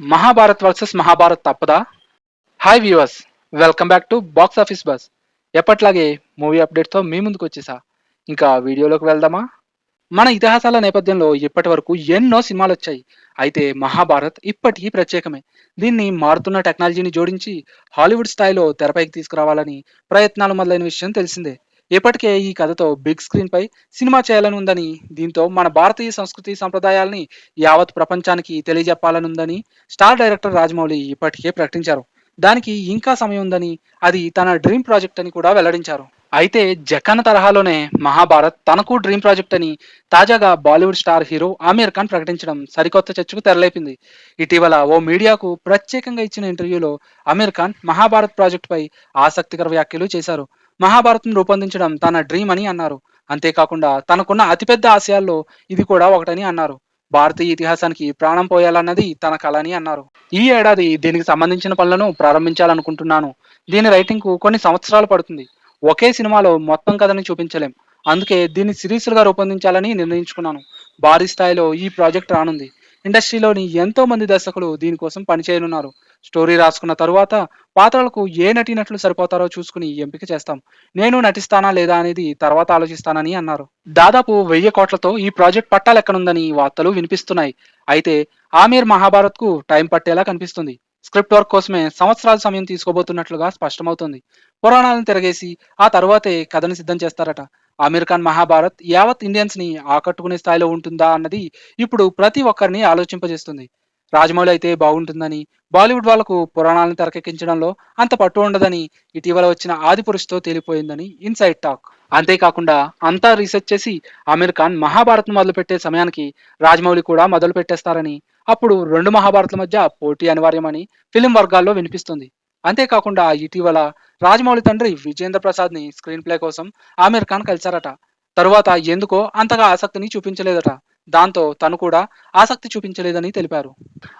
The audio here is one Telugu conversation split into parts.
మహాభారత్ వర్సెస్ మహాభారత్ తప్పదా? Hi viewers welcome back to box office buzz ఎప్పట్లాగే మూవీ అప్డేట్తో మీ ముందుకు వచ్చేసా. ఇంకా వీడియోలోకి వెళ్దామా? మన ఇతిహాసాల నేపథ్యంలో ఇప్పటి వరకు ఎన్నో సినిమాలు వచ్చాయి. అయితే మహాభారత్ ఇప్పటికీ ప్రత్యేకమే. దీన్ని మారుతున్న టెక్నాలజీని జోడించి హాలీవుడ్ స్థాయిలో తెరపైకి తీసుకురావాలని ప్రయత్నాలు మొదలైన విషయం తెలిసిందే. ఇప్పటికే ఈ కథతో బిగ్ స్క్రీన్ పై సినిమా చేయాలని ఉందని దీంతో మన భారతీయ సంస్కృతి సంప్రదాయాల్ని యావత్ ప్రపంచానికి తెలియజెప్పాలని ఉందని స్టార్ డైరెక్టర్ రాజమౌళి ఇప్పటికే ప్రకటించారు. దానికి ఇంకా సమయం ఉందని అది తన డ్రీమ్ ప్రాజెక్ట్ అని కూడా వెల్లడించారు. అయితే జక్కన్న తరహాలోనే మహాభారత్ తనకు డ్రీమ్ ప్రాజెక్ట్ అని తాజాగా Bollywood star hero Aamir Khan ప్రకటించడం సరికొత్త చర్చకు తెరలేపింది. ఇటీవల ఓ మీడియాకు ప్రత్యేకంగా ఇచ్చిన ఇంటర్వ్యూలో ఆమీర్ ఖాన్ మహాభారత్ ప్రాజెక్టుపై ఆసక్తికర వ్యాఖ్యలు చేశారు. మహాభారతం రూపొందించడం తన డ్రీమ్ అని అన్నారు. అంతేకాకుండా తనకున్న అతిపెద్ద ఆశయాల్లో ఇది కూడా ఒకటని అన్నారు. భారతీయ ఇతిహాసానికి ప్రాణం పోయాలన్నది తన కళ అని అన్నారు. ఈ ఏడాది దీనికి సంబంధించిన పనులను ప్రారంభించాలనుకుంటున్నాను. దీని రైటింగ్కు కొన్ని సంవత్సరాలు పడుతుంది. ఒకే సినిమాలో మొత్తం కథని చూపించలేం. అందుకే దీన్ని సిరీస్లుగా రూపొందించాలని నిర్ణయించుకున్నాను. భారీ స్థాయిలో ఈ ప్రాజెక్ట్ రానుంది. ఇండస్ట్రీలోని ఎంతో మంది దర్శకులు దీనికోసం పనిచేయనున్నారు స్టోరీ రాసుకున్న తరువాత పాత్రలకు ఏ నటీనటులు సరిపోతారో చూసుకుని ఎంపిక చేస్తాం. నేను నటిస్తానా లేదా అనేది తర్వాత ఆలోచిస్తానని అన్నారు. దాదాపు వెయ్యి కోట్లతో ఈ ప్రాజెక్ట్ పట్టాలెక్కనుందని వార్తలు వినిపిస్తున్నాయి. అయితే ఆమీర్ మహాభారత్కు టైం పట్టేలా కనిపిస్తుంది. స్క్రిప్ట్ వర్క్ కోసమే సంవత్సరాల సమయం తీసుకోబోతున్నట్లుగా స్పష్టమవుతుంది. పురాణాలను తిరగేసి ఆ తర్వాతే కథను సిద్ధం చేస్తారట. అమీర్ ఖాన్ మహాభారత్ యావత్ ఇండియన్స్ని ఆకట్టుకునే స్థాయిలో ఉంటుందా అన్నది ఇప్పుడు ప్రతి ఒక్కరిని ఆలోచింపజేస్తుంది. రాజమౌళి అయితే బాగుంటుందని బాలీవుడ్ వాళ్ళకు పురాణాలను తెరకెక్కించడంలో అంత పట్టు ఉండదని ఇటీవల వచ్చిన ఆది పురుషుతో తేలిపోయిందని ఇన్సైడ్ టాక్. అంతేకాకుండా అంతా రీసెర్చ్ చేసి అమీర్ ఖాన్ మహాభారత్ మొదలుపెట్టే సమయానికి రాజమౌళి కూడా మొదలు పెట్టేస్తారని అప్పుడు రెండు మహాభారత్ల మధ్య పోటీ అనివార్యమని ఫిలిం వర్గాల్లో వినిపిస్తుంది. అంతేకాకుండా ఇటీవల రాజమౌళి తండ్రి విజేంద్ర ప్రసాద్ని స్క్రీన్ ప్లే కోసం ఆమీర్ ఖాన్ కలిశారట. తరువాత ఎందుకో అంతగా ఆసక్తిని చూపించలేదట. దాంతో తను కూడా ఆసక్తి చూపించలేదని తెలిపారు.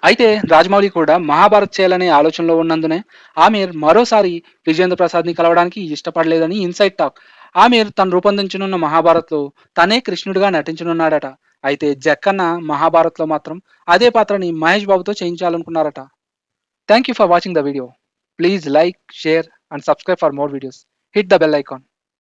అయితే రాజమౌళి కూడా మహాభారత్ చేయాలనే ఆలోచనలో ఉన్నందునే ఆమీర్ మరోసారి విజేంద్ర ప్రసాద్ని కలవడానికి ఇష్టపడలేదని ఇన్సైట్ టాక్. ఆమీర్ తను రూపొందించనున్న మహాభారత్లో తనే కృష్ణుడిగా నటించనున్నాడట. అయితే జక్కన్న మహాభారత్లో మాత్రం అదే పాత్రని మహేష్ బాబుతో చేయించాలనుకున్నారట. Thank you for watching the video. Please like, share and subscribe for more videos. Hit the bell icon.